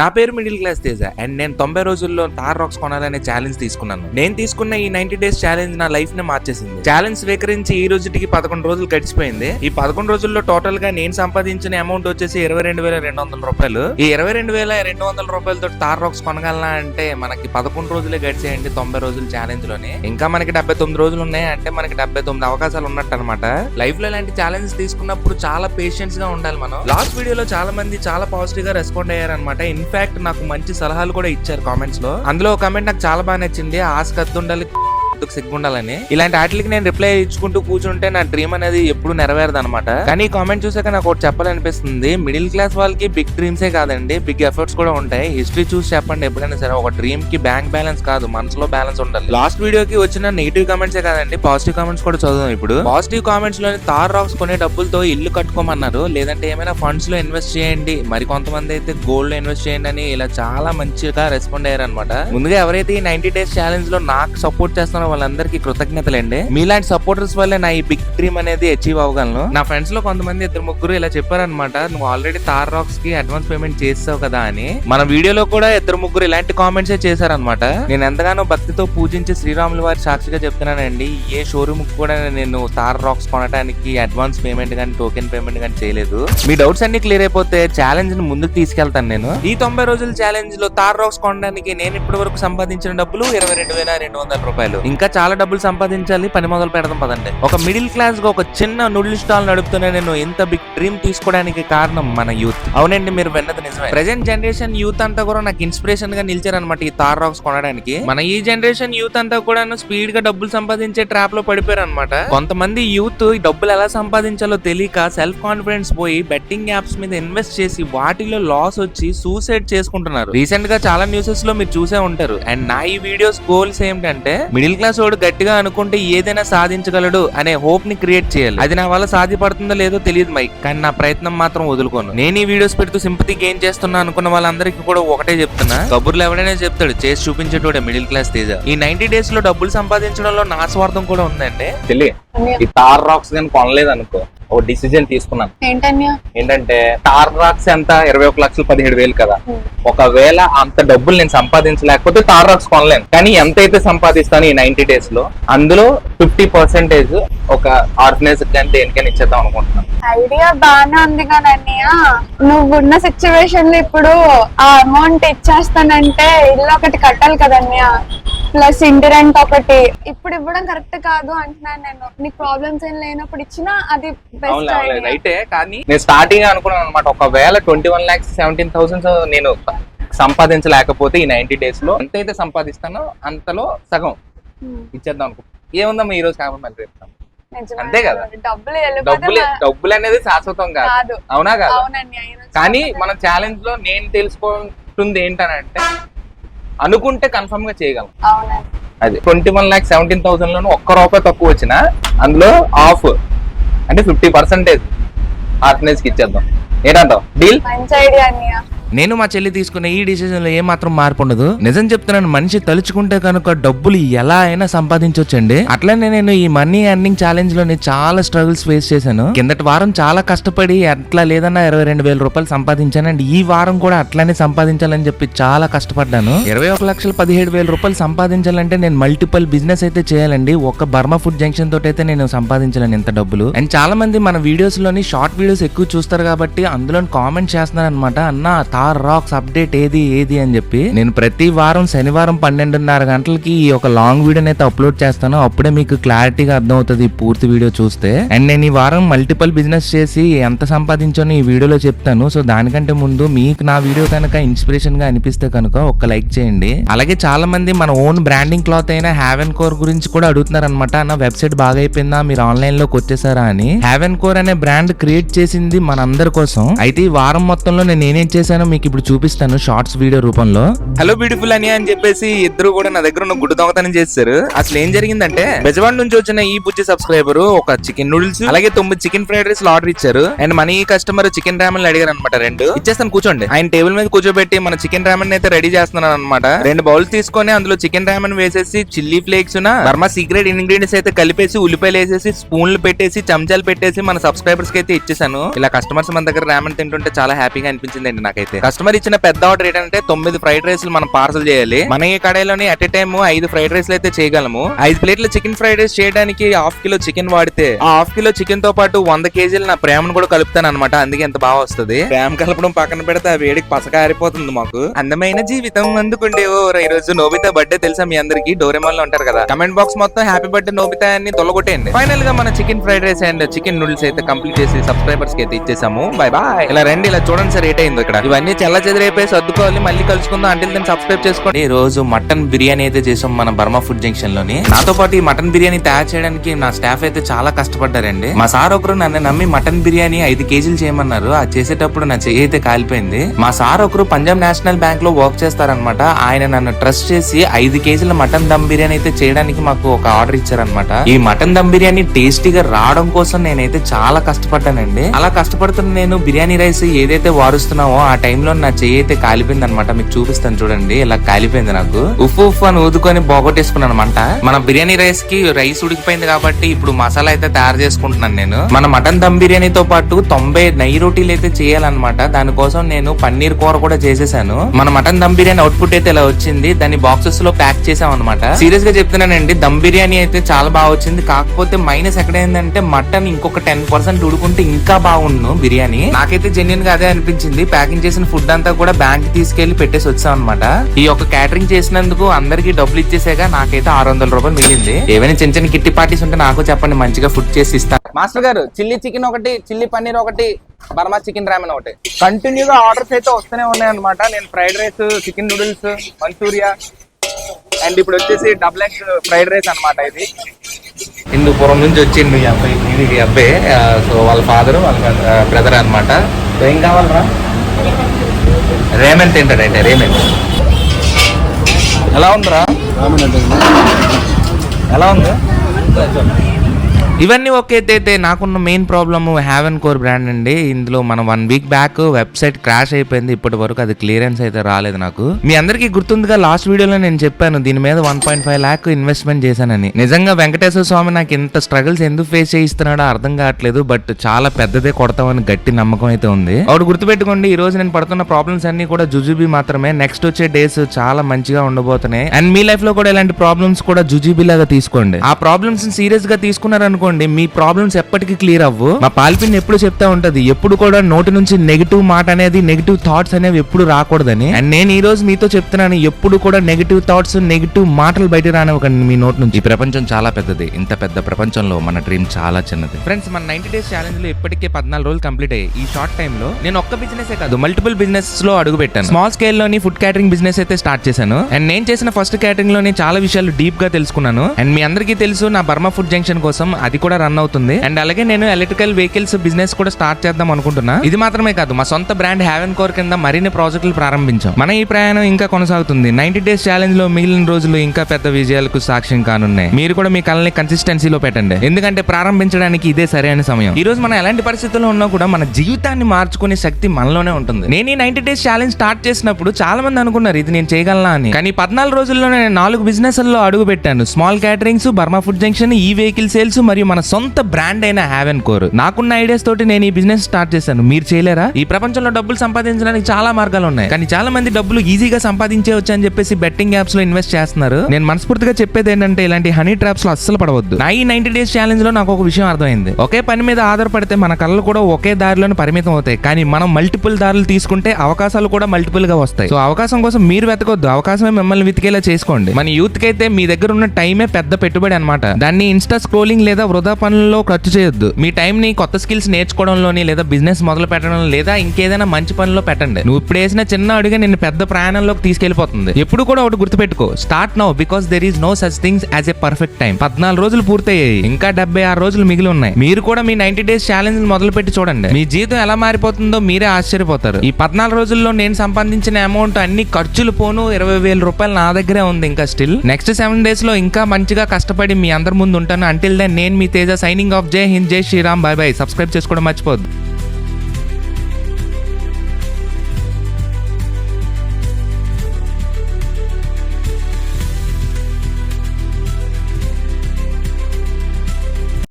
నా పేరు middle class Teja. And నేను తొంభై రోజుల్లో తార్ రాక్స్ కొనాలనే ఛాలెంజ్ తీసుకున్నాను. నేను తీసుకున్న ఈ నైన్టీ డేస్ ఛాలెంజ్ నా లైఫ్ని మార్చేసింది. ఛాలెంజ్ స్వీకరించి ఈ రోజుకి పదకొండు రోజులు గడిచిపోయింది. ఈ పదకొండు రోజుల్లో టోటల్గా నేను సంపాదించిన అమౌంట్ వచ్చేసి ఇరవై రెండు వేల రెండు వందల రూపాయలు. ఈ ఇరవై రెండు వేల రెండు వందల రూపాయలతో తార్ రాక్స్ కొనగలనా అంటే మనకి పదకొండు రోజులే గడిచేయండి తొంభై రోజుల ఛాలెంజ్లోనే. ఇంకా మనకి డెబ్బై తొమ్మిది రోజులు ఉన్నాయి అంటే మనకి డెబ్బై తొమ్మిది అవకాశాలు ఉన్నట్టు అనమాట లైఫ్లో ఇలాంటి ఛాలెంజ్ తీసుకున్నప్పుడు చాలా పేషెన్స్గా ఉండాలి మనం. లాస్ట్ వీడియోలో చాలా మంది చాలా పాజిటివ్గా రెస్పాండ్ అయ్యారనమాట ఇన్ఫాక్ట్ నాకు మంచి సలహాలు కూడా ఇచ్చారు కామెంట్స్లో అందులో ఒక కామెంట్ నాకు చాలా బాగా నచ్చింది. ఆశ సిగ్గు సిగ్గుండాలని ఇలాంటి వాటికి నేను రిప్లై ఇచ్చుకుంటూ కూర్చుంటే నా డ్రీమ్ అనేది ఎప్పుడు నెరవేరదు అనమాట కానీ ఈ కామెంట్ చూసాక నాకు ఒకటి చెప్పాలనిపిస్తుంది. మిడిల్ క్లాస్ వాళ్ళకి బిగ్ డ్రీమ్సే కాదండి. బిగ్ ఎఫర్ట్స్ కూడా ఉంటాయి. హిస్టరీ చూసి చెప్పండి. ఎప్పుడైనా సరే ఒక డ్రీమ్కి బ్యాంక్ బ్యాలెన్స్ కాదు. మనసులో బ్యాలెన్స్ ఉండాలి. లాస్ట్ వీడియోకి వచ్చిన నెగిటివ్ కామెంట్స్ కాదండి. పాజిటివ్ కామెంట్స్ కూడా చదువు ఇప్పుడు. పాజిటివ్ కామెంట్స్లోని తార్ రాక్స్ కొనే డబ్బులతో ఇల్లు కట్టుకోమన్నారు. లేదంటే ఏమైనా ఫండ్స్లో ఇన్వెస్ట్ చేయండి. మరి కొంతమంది అయితే గోల్డ్లో ఇన్వెస్ట్ చేయండి అని ఇలా చాలా మంచిగా రెస్పాండ్ అయ్యారు అనమాట ముందుగా ఎవరైతే ఈ నైన్టీ డేస్ ఛాలెంజ్లో నాకు సపోర్ట్ చేస్తున్నారో వాళ్ళందరికీ కృతజ్ఞతలండి. మీలాంటి సపోర్టర్స్ వల్లే నా ఈ బిగ్ డ్రీమ్ అనేది అచీవ్ అవ్వగలను. నా ఫ్రెండ్స్లో కొంతమంది ఇద్దరు ముగ్గురు ఇలా చెప్పారనమాట నువ్వు ఆల్రెడీ తార్ రాక్స్కి అడ్వాన్స్ పేమెంట్ చేసావు కదా అని. మన వీడియోలో కూడా ఇద్దరు ముగ్గురు ఇలాంటి కామెంట్స్ చేశారనమాట నేను ఎంతగానో భక్తితో పూజించే శ్రీరాముల వారి సాక్షిగా చెప్తున్నానండి. ఏ షోరూమ్ కూడా నేను తార్ రాక్స్ కొనడానికి అడ్వాన్స్ పేమెంట్ కానీ టోకెన్ పేమెంట్ కానీ చేయలేదు. మీ డౌట్స్ అన్ని క్లియర్ అయిపోతే ఛాలెంజ్ని ముందుకు తీసుకెళ్తాను నేను. ఈ తొంభై రోజుల ఛాలెంజ్లో తార్ రాక్స్ కొనడానికి నేను ఇప్పటి వరకు సంపాదించిన డబ్బులు ఇరవై రెండు వేల రెండు వందల రూపాయలు. ఇంకా చాలా డబ్బులు సంపాదించాలి పని మొదలు పెడదాం పదండి. ఒక మిడిల్ క్లాస్గా ఒక చిన్న నూడిల్ స్టాల్ నడుపుతూనే నేను ఎంత బిగ్ డ్రీమ్ తీసుకోవడానికి కారణం మన యూత్ అవునండి మీరు విన్నది నిజమే. ప్రెసెంట్ జనరేషన్ యూత్ అంతా కూడా నాకు ఇన్స్పిరేషన్గా నిలిచారనమాట ఈ తార్ రాక్స్ కొనడానికి. మన ఈ జనరేషన్ యూత్ అంతా కూడా స్పీడ్గా డబ్బులు సంపాదించే ట్రాప్లో పడిపోయారు అనమాట కొంతమంది యూత్ ఈ డబ్బులు ఎలా సంపాదించాలో తెలియక సెల్ఫ్ కాన్ఫిడెన్స్ పోయి బెట్టింగ్ యాప్స్ మీద ఇన్వెస్ట్ చేసి వాటిలో లాస్ వచ్చి సూసైడ్ చేసుకుంటున్నారు. రీసెంట్గా చాలా న్యూసెస్లో మీరు చూసే ఉంటారు. అండ్ నా ఈ వీడియోస్ గోల్స్ ఏంటంటే మిడిల్ క్లాస్ వాడు గట్టిగా అనుకుంటే ఏదైనా సాధించగలడు అనే హోప్ని క్రియేట్ చేయాలి. అది నా వల్ల సాధ్యపడుతుందో లేదో తెలియదు మైక్ కానీ నా ప్రయత్నం మాత్రం వదులుకోను. నేను ఈ వీడియోస్ పెడుతూ సింపతి గెయిన్ చేస్తున్నా అనుకున్న వాళ్ళందరికీ కూడా ఒకటే చెప్తున్నా. కబుర్లు ఎవడైనా చెప్తాడు చేసి చూపించేటోడే మిడిల్ క్లాస్ తేజ. ఈ నైన్టీ డేస్లో డబ్బులు సంపాదించడంలో నా స్వార్థం కూడా ఉందండి తెలియ ఈ తార్ రాక్స్ కానీ కొనలేదు అనుకో ఒక డిసిజన్ తీసుకున్నాను. ఏంటంటే తార్ రాక్స్ ఎంత? ఇరవై ఒక లక్షలు పదిహేడు వేలు కదా. ఒకవేళ అంత డబ్బులు నేను సంపాదించలేకపోతే తార్ రాక్స్ కొనలేను. కానీ ఎంత అయితే సంపాదిస్తాను ఈ నైన్టీ డేస్లో అందులో ఫిఫ్టీ పర్సెంటేజ్ ఒక ఆర్గనైజ్ కానీ దేనికైనా ఇచ్చేద్దాం అనుకుంటున్నాను. ఐడియా బాగానే ఉంది కానీ అన్నయ్య నువ్వున్న సిచ్యువేషన్లో ఇప్పుడు ఆ అమౌంట్ ఇచ్చేస్తానంటే ఇల్లు ఒకటి కట్టాలి కదన్నయ్య. ప్లస్ ఇంటి రెంట్ ఒకటి. ఇప్పుడు ఇవ్వడం కరెక్ట్ కాదు అంటున్నాను నేను. నీకు ప్రాబ్లమ్స్ ఏం లేనప్పుడు ఇచ్చినా అది బెస్ట్ రైటే కానీ నేను స్టార్టింగ్ అనుకున్నాను అనమాట ఒకవేళ twenty one lakhs seventeen thousand నేను సంపాదించలేకపోతే ఈ నైన్టీ డేస్లో ఎంతైతే సంపాదిస్తానో అంతలో సగం ఇచ్చేద్దాం అనుకో. ఏముందమ్మా ఈ రోజు కావాలి మళ్ళీ రేపు. అంతే కదా. డబ్బులు డబ్బులు అనేది శాశ్వతం కాదు. కాదు. అవునా కాదు? కానీ మన ఛాలెంజ్లో నేను తెలుసుకుంటుంది ఏంటనంటే అనుకుంటే కన్ఫర్మ్గా చేయగలం. అది twenty one lakh seventeen thousand లోను ఒక్క రూపాయి తక్కువ వచ్చినా అందులో ఆఫ్ అంటే ఫిఫ్టీ పర్సెంటేజ్ ఆర్గనైజ్కి ఇచ్చేద్దాం. ఏంటంటావు? డీల్ మంచి ఐడియా అన్నయ్య. నేను మా చెల్లి తీసుకున్న ఈ డిసిజన్లో ఏ మాత్రం మార్పు ఉండదు. నిజం చెప్తున్నాను మనిషి తలుచుకుంటే కనుక డబ్బులు ఎలా అయినా సంపాదించవచ్చండి అట్లనే నేను ఈ మనీ ఎర్నింగ్ ఛాలెంజ్లోని చాలా స్ట్రగుల్స్ ఫేస్ చేశాను. కిందటి వారం చాలా కష్టపడి అట్లా లేదన్నా ఇరవై రెండు వేల రూపాయలు సంపాదించాను అండ్ ఈ వారం కూడా అట్లానే సంపాదించాలని చెప్పి చాలా కష్టపడ్డాను. ఇరవై ఒక లక్షల పదిహేడు వేల రూపాయలు సంపాదించాలంటే నేను మల్టిపుల్ బిజినెస్ అయితే చేయాలండి. ఒక బర్మా ఫుడ్ జంక్షన్ తోటి అయితే నేను సంపాదించలేను ఇంత డబ్బులు. అండ్ చాలా మంది మన వీడియోస్లోని షార్ట్ వీడియోస్ ఎక్కువ చూస్తారు కాబట్టి అందులో కామెంట్ చేస్తున్నారు అనమాట అన్న స్టార్ రాక్స్ అప్డేట్ ఏది ఏది అని చెప్పి నేను ప్రతి వారం శనివారం పన్నెండున్నర గంటలకి ఈ ఒక లాంగ్ వీడియోని అయితే అప్లోడ్ చేస్తాను. అప్పుడే మీకు క్లారిటీగా అర్థం అవుతుంది ఈ పూర్తి వీడియో చూస్తే. అండ్ నేను ఈ వారం మల్టిపుల్ బిజినెస్ చేసి ఎంత సంపాదించానో ఈ వీడియోలో చెప్తాను. సో దానికంటే ముందు మీకు నా వీడియో కనుక ఇన్స్పిరేషన్గా అనిపిస్తే కనుక ఒక లైక్ చేయండి. అలాగే చాలా మంది మన ఓన్ బ్రాండింగ్ క్లాత్ అయిన హ్యావెన్ కోర్ గురించి కూడా అడుగుతున్నారు అనమాట నా వెబ్సైట్ బాగా అయిపోయిందా? మీరు ఆన్లైన్లోకి వచ్చేసారా? అని. హ్యావెన్ కోర్ అనే బ్రాండ్ క్రియేట్ చేసింది మన అందరి కోసం. అయితే ఈ వారం మొత్తంలో నేను ఏమేం చేశాను మీకు ఇప్పుడు చూపిస్తాను షార్ట్స్ వీడియో రూపంలో. హలో బ్యూటిఫుల్ అని అని చెప్పేసి ఇద్దరు కూడా నా దగ్గర ఉన్న గుడ్డు దొంగతనం చేశారు అసలు ఏం జరిగిందంటే బెజవాడ నుంచి వచ్చిన ఈ బుజ్జి సబ్స్క్రైబర్ ఒక చికెన్ నూడిల్స్ అలాగే తొమ్మిది చికెన్ ఫ్రైడ్ రైస్ ఆర్డర్ ఇచ్చారు. అండ్ మన ఈ కస్టమర్ చికెన్ రామన్ అడిగారు అనమాట రెండు. ఇచ్చేస్తాను కూర్చోండి. ఆయన టేబుల్ మీద కూర్చోబెట్టి మన చికెన్ రామన్ అయితే రెడీ చేస్తున్నాను అనమాట రెండు బౌల్స్ తీసుకొని అందులో చికెన్ రామన్ వేసేసి chilli flakes Burma secret ingredients అయితే కలిపేసి ఉల్లిపాయలు వేసేసి స్పూన్లు పెట్టేసి చెంచాలు పెట్టేసి మన సబ్స్క్రైబర్స్కి అయితే ఇచ్చేసాను ఇలా కస్టమర్స్ మన దగ్గర రామన్ తింటుంటే చాలా హ్యాపీగా అనిపించింది అండి నాకైతే. అయితే కస్టమర్ ఇచ్చిన పెద్ద ఆర్డర్ ఏంటంటే తొమ్మిది ఫ్రైడ్ రైస్ మనం పార్సల్ చేయాలి. మన ఈ కడాయిలోని అట్ ఎ టైమ్ ఐదు ఫ్రైడ్ రైస్ అయితే చేయగలము. ఐదు ప్లేట్ల చికెన్ ఫ్రైడ్ రైస్ చేయడానికి హాఫ్ కిలో చికెన్ వాడితే ఆ హాఫ్ కిలో చికెన్తో పాటు వంద కేజీలు నా ప్రేమను కూడా కలుపుతాను అనమాట అందుకే ఎంత బాగా వస్తుంది. ప్రేమ కలపడం పక్కన పెడితే ఆ వేడికి పసకారిపోతుంది మాకు. అందమైన జీవితం అందుకుండే ఓ ఈ రోజు నోబితా బర్త్డే తెలుసా మీ అందరికి? డోరేమాల్లో ఉంటారు కదా. కమెంట్ బాక్స్ మొత్తం హ్యాపీ బర్త్డే నోబితా అని తొలగొట్టేయండి. ఫైనల్గా మన chicken fried rice and chicken noodles అయితే కంప్లీట్ చేసి సబ్స్క్రైబర్స్కి అయితే ఇచ్చేసాము. బై బాయ్ ఇలా రండి ఇలా చూడండి సార్ రేట్ అయింది ఇక్కడ. ఇవన్నీ చెల్ల చెదిరైపోయి సర్దుకోవాలి మళ్ళీ కలుసుకుందాం. అంటే దాన్ని సబ్స్క్రైబ్ చేసుకోండి. ఈ రోజు మటన్ బిర్యానీ అయితే చేసాం మన బర్మా ఫుడ్ జంక్షన్లోని. నాతో పాటు ఈ మటన్ బిర్యానీ తయారు చేయడానికి నా స్టాఫ్ అయితే చాలా కష్టపడ్డారండి. మా సార్ ఒకరు నన్ను నమ్మి మటన్ బిర్యానీ ఐదు కేజీలు చేయమన్నారు. అది చేసేటప్పుడు నా చెయ్యి అయితే కాలిపోయింది. మా సార్ ఒకరు పంజాబ్ నేషనల్ బ్యాంక్లో వర్క్ చేస్తారనమాట ఆయన నన్ను ట్రస్ట్ చేసి ఐదు కేజీల మటన్ దమ్ బిర్యానీ అయితే చేయడానికి మాకు ఒక ఆర్డర్ ఇచ్చారనమాట ఈ మటన్ దమ్ బిర్యానీ టేస్టీగా రావడం కోసం నేనైతే చాలా కష్టపడ్డానండి. అలా కష్టపడుతున్న నేను బిర్యానీ రైస్ ఏదైతే వారుస్తున్నామో ఆ టైం టైంలో నా చెయ్యి అయితే కాలిపోయింది అనమాట మీకు చూపిస్తాను చూడండి ఇలా కాలిపోయింది నాకు. ఉప్పు ఉఫ్ అని ఊదుకొని బోగొట్టేసుకున్నాను అనమాట మన బిర్యానీ రైస్కి రైస్ ఉడికిపోయింది కాబట్టి ఇప్పుడు మసాలా అయితే తయారు చేసుకుంటున్నాను నేను. మన మటన్ దమ్ బిర్యానీతో పాటు తొంభై నెయ్యి రోటీలు అయితే చేయాలన్నమాట. దానికోసం నేను పన్నీర్ కూర కూడా చేసేసాను. మన మటన్ దమ్ బిర్యానీ అవుట్పుట్ అయితే ఇలా వచ్చింది. దాన్ని బాక్సెస్లో ప్యాక్ చేసాం అనమాట సీరియస్గా చెప్తున్నానండి దమ్ బిర్యానీ అయితే చాలా బాగా వచ్చింది. కాకపోతే మైనస్ ఎక్కడ ఏంటంటే మటన్ ఇంకొక టెన్ పర్సెంట్ ఉడుకుంటే ఇంకా బాగుండు బిర్యానీ. నాకైతే జెన్యున్గా అదే అనిపించింది. ప్యాకింగ్ చేసిన ఫుడ్ అంతా కూడా బ్యాంక్ తీసుకెళ్ళి పెట్టేసి వచ్చాం అనమాట ఈ యొక్క క్యాటరింగ్ చేసినందుకు అందరికి డబ్బులు ఇచ్చేసాక నాకైతే ఆరు వందల రూపాయలు మిగిలింది. ఏమైనా చిన్న చిన్న కిట్టి పార్టీస్ ఉంటే నాకు చెప్పండి మంచిగా ఫుడ్ చేసి ఇస్తాను మాస్టర్ గారు చిల్లీ చికెన్ ఒకటి చిల్లీ పన్నీర్ ఒకటి బర్మా చికెన్ రామెన్ ఒకటి. కంటిన్యూగా ఆర్డర్స్ అయితే వస్తూనే ఉన్నాయన్నమాట. నేను fried rice chicken noodles manchuria and ఇప్పుడు వచ్చేసి డబుల్ ఎగ్ ఫ్రైడ్ రైస్ అన్నమాట ఇది. హిందూపురం నుంచి వచ్చిండు ఈ అబ్బాయి ఇది అబ్బాయి సో వాళ్ళ ఫాదర్ వాళ్ళ బ్రదర్ అన్నమాట. సో ఏం కావాలరా? రేమెంట్ తింటాడంటే రేమెంట్ ఎలా ఉందిరా? ఎలా ఉంది? ఇవన్నీ ఓకే అయితే నాకున్న main problem Haven Core brand అండి. ఇందులో మనం one week back website crash అయిపోయింది. ఇప్పటి వరకు అది క్లియరెన్స్ అయితే రాలేదు నాకు. మీ అందరికీ గుర్తుందిగా లాస్ట్ వీడియోలో నేను చెప్పాను దీని మీద one point five lakh investment చేశానని. నిజంగా వెంకటేశ్వర స్వామి నాకు ఇంత స్ట్రగుల్స్ ఎందుకు ఫేస్ చేయిస్తున్నాడో అర్థం కావట్లేదు బట్ చాలా పెద్దదే కొడతామని గట్టి నమ్మకం అయితే ఉంది. ఒకటి గుర్తుపెట్టుకోండి ఈ రోజు నేను పడుతున్న ప్రాబ్లమ్స్ అన్ని కూడా జుజుబీ మాత్రమే. నెక్స్ట్ వచ్చే డేస్ చాలా మంచిగా ఉండబోతున్నాయి. అండ్ మీ లైఫ్లో కూడా ఇలాంటి ప్రాబ్లమ్స్ కూడా జుజుబీ లాగా తీసుకోండి. ఆ ప్రాబ్లమ్స్ సీరియస్గా తీసుకున్నారనుకోండి మీ ప్రాబ్లమ్స్ ఎప్పటికీ క్లియర్ అవ్వు. మా పాల్పిన్ ఎప్పుడు చెప్తా ఉంటది ఎప్పుడు కూడా నోటి నుంచి నెగిటివ్ మాట అనేది నెగిటివ్ థాట్స్ అనేవి ఎప్పుడు రాకూడదని. అండ్ నేను ఈ రోజు మీతో చెప్తున్నాను ఎప్పుడు కూడా నెగిటివ్ థాట్స్ నెగిటివ్ మాటలు బయట రానివ్వకండి మీ నోట్ నుంచి. ఈ ప్రపంచం చాలా పెద్దది ఇంత పెద్ద ప్రపంచంలో మన డ్రీమ్ చాలా చిన్నది. ఫ్రెండ్స్ మన నైన్టీ డేస్ ఛాలెంజ్లో ఇప్పటికే పద్నాలుగు రోజులు కంప్లీట్ అయ్యాయి. ఈ షార్ట్ టైం లో నేను ఒక్క బిజినెస్ కాదు మల్టిపుల్ బిజినెస్లో అడుగు పెట్టాను. స్మాల్ స్కేల్లోని ఫుడ్ క్యాటరింగ్ బిజినెస్ అయితే స్టార్ట్ చేశాను. అండ్ నేను చేసిన ఫస్ట్ క్యాటరింగ్లోని చాలా విషయాలు డీప్గా తెలుసుకున్నాను. అండ్ మీ అందరికీ తెలుసు నా బర్మా ఫుడ్ జంక్షన్ కోసం అది కూడా రన్ అవుతుంది. అండ్ అలాగే నేను ఎలక్ట్రికల్ వెహికల్స్ బిజినెస్ కూడా స్టార్ట్ చేద్దాం అనుకుంటున్నా. ఇది మాత్రమే కాదు మా సొంత బ్రాండ్ హ్యావెన్ కోర్ కింద మరిన్ని ప్రాజెక్టులు ప్రారంభించాం. మన ఈ ప్రయాణం ఇంకా కొనసాగుతుంది. నైన్టీ డేస్ ఛాలెంజ్లో మిగిలిన రోజులు ఇంకా పెద్ద విజయాలకు సాక్ష్యం కానున్నాయి. మీరు కూడా మీ కళని కన్సిస్టెన్సీలో పెట్టండి. ఎందుకంటే ప్రారంభించడానికి ఇదే సరైన సమయం. ఈ రోజు మనం ఎలాంటి పరిస్థితుల్లో ఉన్నా కూడా మన జీవితాన్ని మార్చుకునే శక్తి మనలోనే ఉంటుంది. నేను ఈ నైన్టీ డేస్ ఛాలెంజ్ స్టార్ట్ చేసినప్పుడు చాలా మంది అనుకున్నారు ఇది నేను చేయగలనా అని. కానీ పద్నాలుగు రోజుల్లో నేను నాలుగు బిజినెస్లో అడుగు పెట్టాను small caterings Burma food junction E vehicle sales మరియు మన సొంత బ్రాండ్ అయిన హ్యావెన్ కోర్ నాకున్న ఐడియాస్ తోటి నేను ఈ బిజినెస్ స్టార్ట్ చేశాను. మీరు చేయలేరా? ఈ ప్రపంచంలో డబ్బులు సంపాదించడానికి చాలా మార్గాలు ఉన్నాయి. కానీ చాలా మంది డబ్బులు ఈజీగా సంపాదించవచ్చు అని చెప్పేసి బెట్టింగ్ యాప్స్లో ఇన్వెస్ట్ చేస్తున్నారు. నేను మనస్ఫూర్తిగా చెప్పేది ఏంటంటే ఇలాంటి హనీ ట్రాప్స్లో అస్సలు పడవద్దు. నా ఈ నైన్టీ డేస్ ఛాలెంజ్లో నాకు ఒక విషయం అర్థమైంది. ఒకే పని మీద ఆధారపడితే మన కళ్ళు కూడా ఒకే దారిలోనే పరిమితం అవుతాయి. కానీ మనం మల్టిపుల్ దారులు తీసుకుంటే అవకాశాలు కూడా మల్టిపుల్గా వస్తాయి. సో అవకాశం కోసం మీరు వెతకొద్దు. అవకాశమే మిమ్మల్ని వెతికేలా చేసుకోండి. మన యూత్కి అయితే మీ దగ్గర ఉన్న టైమే పెద్ద పెట్టుబడి అనమాట దాన్ని ఇన్స్టా స్క్రోలింగ్ లేదా వృధా పనుల్లో ఖర్చు చేయొద్దు. మీ టైంని కొత్త స్కిల్స్ నేర్చుకోవడంలోని లేదా బిజినెస్ మొదలు పెట్టడం లేదా ఇంకేదైనా మంచి పనిలో పెట్టండి. నువ్వు ఇప్పుడు వేసిన చిన్న అడుగే నిన్ను పెద్ద ప్రయాణంలోకి తీసుకెళ్ళిపోతుంది ఎప్పుడు కూడా ఒకటి గుర్తుపెట్టుకో. Start now because there is no such things as a perfect time పద్నాలుగు రోజులు పూర్తయ్యాయి. ఇంకా డెబ్బై ఆరు రోజులు మిగిలి ఉన్నాయి. మీరు కూడా మీ నైన్టీ డేస్ ఛాలెంజ్ మొదలు పెట్టి చూడండి. మీ జీతం ఎలా మారిపోతుందో మీరే ఆశ్చర్యపోతారు. ఈ పద్నాలుగు రోజుల్లో నేను సంపాదించిన అమౌంట్ అన్ని ఖర్చులు పోను. ఇరవై వేల రూపాయలు నా దగ్గరే ఉంది ఇంకా స్టిల్ నెక్స్ట్ సెవెన్ డేస్లో ఇంకా మంచిగా కష్టపడి మీ అందరి ముందు ఉంటాను. అంటిల్ దెన్ నేను మీ తేజ సైనింగ్ ఆఫ్ జై హింద్ జై శ్రీరామ్ బాయ్ బాయ్. సబ్స్క్రైబ్ చేసుకోవడం మర్చిపోద్దు